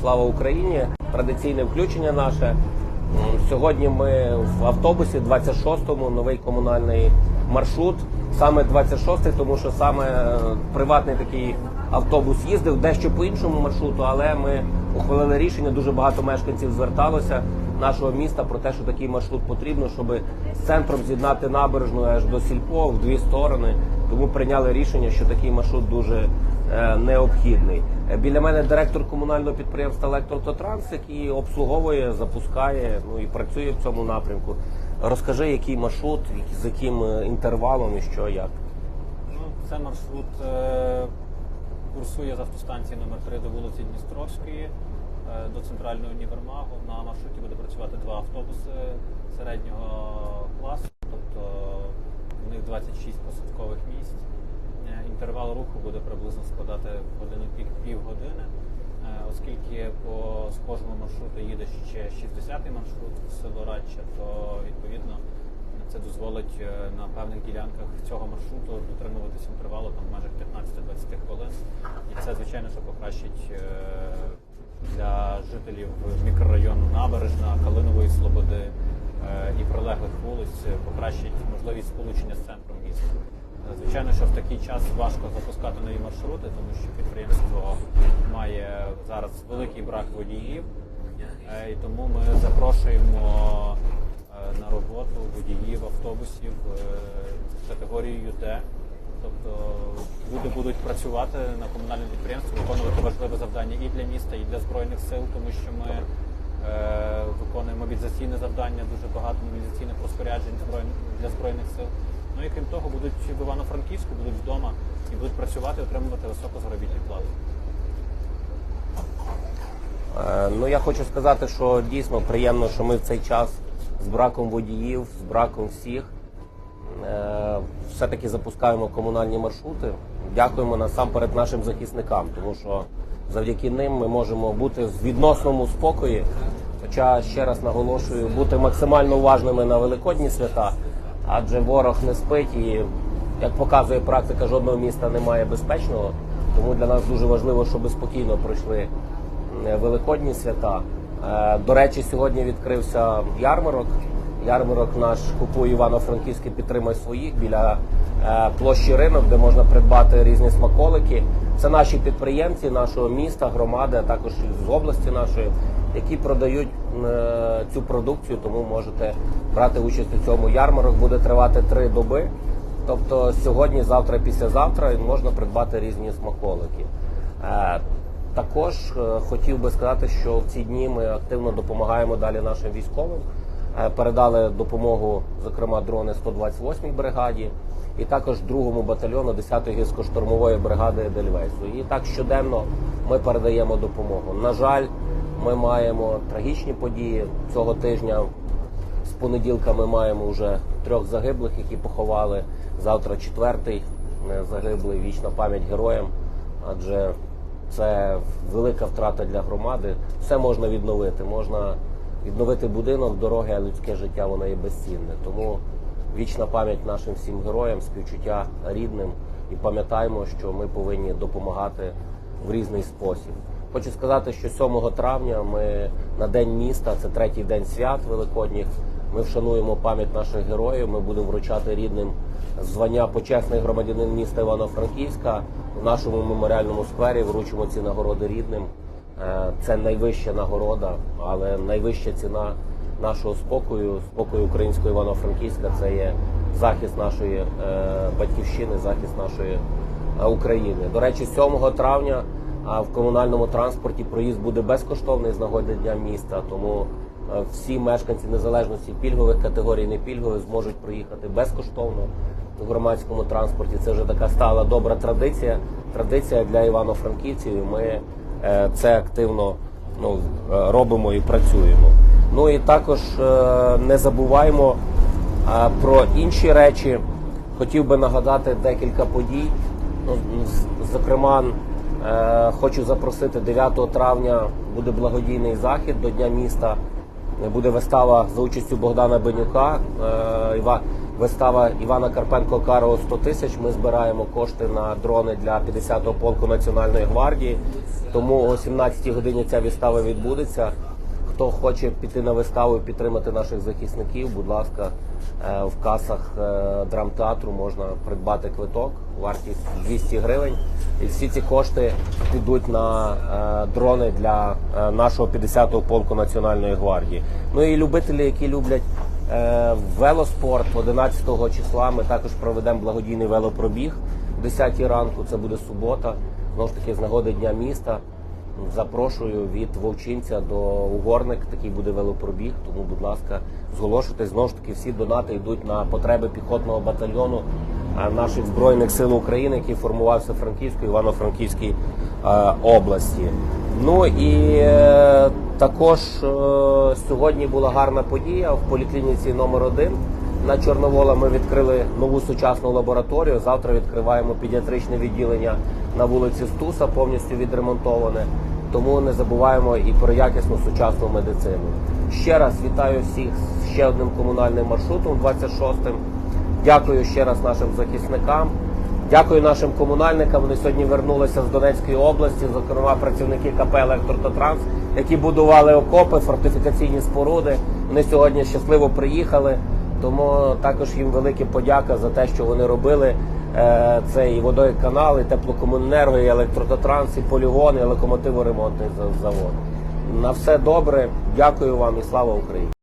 Слава Україні! Традиційне включення наше. Сьогодні ми в автобусі 26-му, новий комунальний маршрут. Саме 26-й, тому що саме е, приватний такий автобус їздив дещо по іншому маршруту, але ми ухвалили рішення. Дуже багато мешканців зверталося нашого міста про те, що такий маршрут потрібно, щоб з центром з'єднати набережну аж до Сільпо в дві сторони. Тому прийняли рішення, що такий маршрут дуже е, необхідний. Е, Біля мене директор комунального підприємства «Електрототранс», який обслуговує, запускає ну і працює в цьому напрямку. Розкажи, який маршрут, з яким е, інтервалом і що як. Ну, це маршрут е, курсує з автостанції номер 3 до вулиці Дністровської до центрального універмагу. На маршруті буде працювати два автобуси середнього 6 посадкових місць. Е, інтервал руху буде приблизно складати в годину пів години, е, оскільки по схожому маршруту їде ще 60-й маршрут в село Радча, то відповідно це дозволить е, на певних ділянках цього маршруту дотримуватися інтервалу там в межах 15-20 хвилин. І це, звичайно, що покращить для жителів мікрорайону Набережна, Калинової Слободи і прилеглих вулиць, е, покращить можливість сполучення з центром міста. Е, Звичайно, що в такий час важко запускати нові маршрути, тому що підприємство має зараз великий брак водіїв, Е, і тому ми запрошуємо е, на роботу водіїв автобусів е, з категорією Д. Тобто люди будуть працювати на комунальному підприємстві, виконувати важливе завдання і для міста, і для збройних сил, тому що ми е, виконуємо мобілізаційне завдання, дуже багато мобілізаційних розпоряджень для збройних сил. Ну і крім того, будуть в Івано-Франківську, будуть вдома і будуть працювати, отримувати високу заробітну плату. Е, Ну я хочу сказати, що дійсно приємно, що ми в цей час з браком водіїв, з браком всіх е, все-таки запускаємо комунальні маршрути. Дякуємо насамперед нашим захисникам, тому що завдяки ним ми можемо бути в відносному спокої. Хоча ще раз наголошую, бути максимально уважними на великодні свята, адже ворог не спить і, як показує практика, жодного міста немає безпечного. Тому для нас дуже важливо, щоб спокійно пройшли е, великодні свята. Е, До речі, сьогодні відкрився ярмарок. Ярмарок наш купує Івано-Франківський підтримай своїх біля е, площі ринок, де можна придбати різні смаколики. Це наші підприємці нашого міста, громади, а також з області нашої, які продають е, цю продукцію. Тому можете брати участь у цьому. Ярмарок буде тривати три доби. Тобто сьогодні, завтра, післязавтра можна придбати різні смаколики. Е, Також е, хотів би сказати, що в ці дні ми активно допомагаємо далі нашим військовим. Передали допомогу, зокрема, дрони 128-й бригаді, і також 2-му батальйону 10-ї гірсько-штурмової бригади Дельвейсу. І так щоденно ми передаємо допомогу. На жаль, ми маємо трагічні події цього тижня. З понеділка ми маємо вже трьох загиблих, які поховали. Завтра четвертий е, загиблий. Вічна пам'ять героям. Адже це велика втрата для громади. Все можна відновити. Можна відновити будинок, дороги, а людське життя воно є безцінне. Тому вічна пам'ять нашим всім героям, співчуття рідним і пам'ятаємо, що ми повинні допомагати в різний спосіб. Хочу сказати, що 7 травня ми на день міста, це третій день свят великодніх. Ми вшануємо пам'ять наших героїв. Ми будемо вручати рідним звання почесний громадянин міста Івано-Франківська. В нашому меморіальному сквері вручимо ці нагороди рідним. Е, Це найвища нагорода, але найвища ціна нашого спокою, спокою українського Івано-Франківська це є захист нашої е, батьківщини, захист нашої е, України. До речі, 7 травня а в комунальному транспорті проїзд буде безкоштовний з нагоди дня міста. Тому е, всі мешканці незалежності пільгових категорій, не пільгових, зможуть проїхати безкоштовно в громадському транспорті. Це вже така стала добра традиція. Традиція для івано-франківців. Ми е, це активно ну, е, робимо і працюємо. Ну і також не забуваємо про інші речі. Хотів би нагадати декілька подій. Ну, зокрема, хочу запросити 9 травня буде благодійний захід до Дня міста. Буде вистава за участю Богдана Бенюка, е, вистава Івана Карпенко Карого 100 тисяч. Ми збираємо кошти на дрони для 50-го полку Національної гвардії. Тому о 17-й годині ця вистава відбудеться. Хто хоче піти на виставу і підтримати наших захисників, будь ласка, е, в касах е, драмтеатру можна придбати квиток, вартість 200 гривень. І всі ці кошти підуть на е, дрони для нашого 50-го полку Національної гвардії. Ну і любителі, які люблять велоспорт, 11-го числа ми також проведемо благодійний велопробіг в 10 ранку. Це буде субота. Знову ж таки, з нагоди Дня міста. Запрошую від Вовчинця до Угорник. Такий буде велопробіг. Тому, будь ласка, зголошуйтесь. Знову ж таки, всі донати йдуть на потреби піхотного батальйону наших збройних сил України, який формувався в Франківській, Івано-Франківській е, області. Ну і е, також е, сьогодні була гарна подія в поліклініці номер 1 на Чорновола ми відкрили нову сучасну лабораторію. Завтра відкриваємо педіатричне відділення на вулиці Стуса, повністю відремонтоване. Тому не забуваємо і про якісну сучасну медицину. Ще раз вітаю всіх з ще одним комунальним маршрутом 26-м. Дякую ще раз нашим захисникам. Дякую нашим комунальникам. Вони сьогодні вернулися з Донецької області, зокрема працівники КП «Електрототранс», які будували окопи, фортифікаційні споруди. Вони сьогодні щасливо приїхали. Тому також їм велике подяка за те, що вони робили. Е, Це і водоканал, і теплокомуненерго, і електрототранс, і полігон, і локомотиворемонтний завод. На все добре. Дякую вам і слава Україні.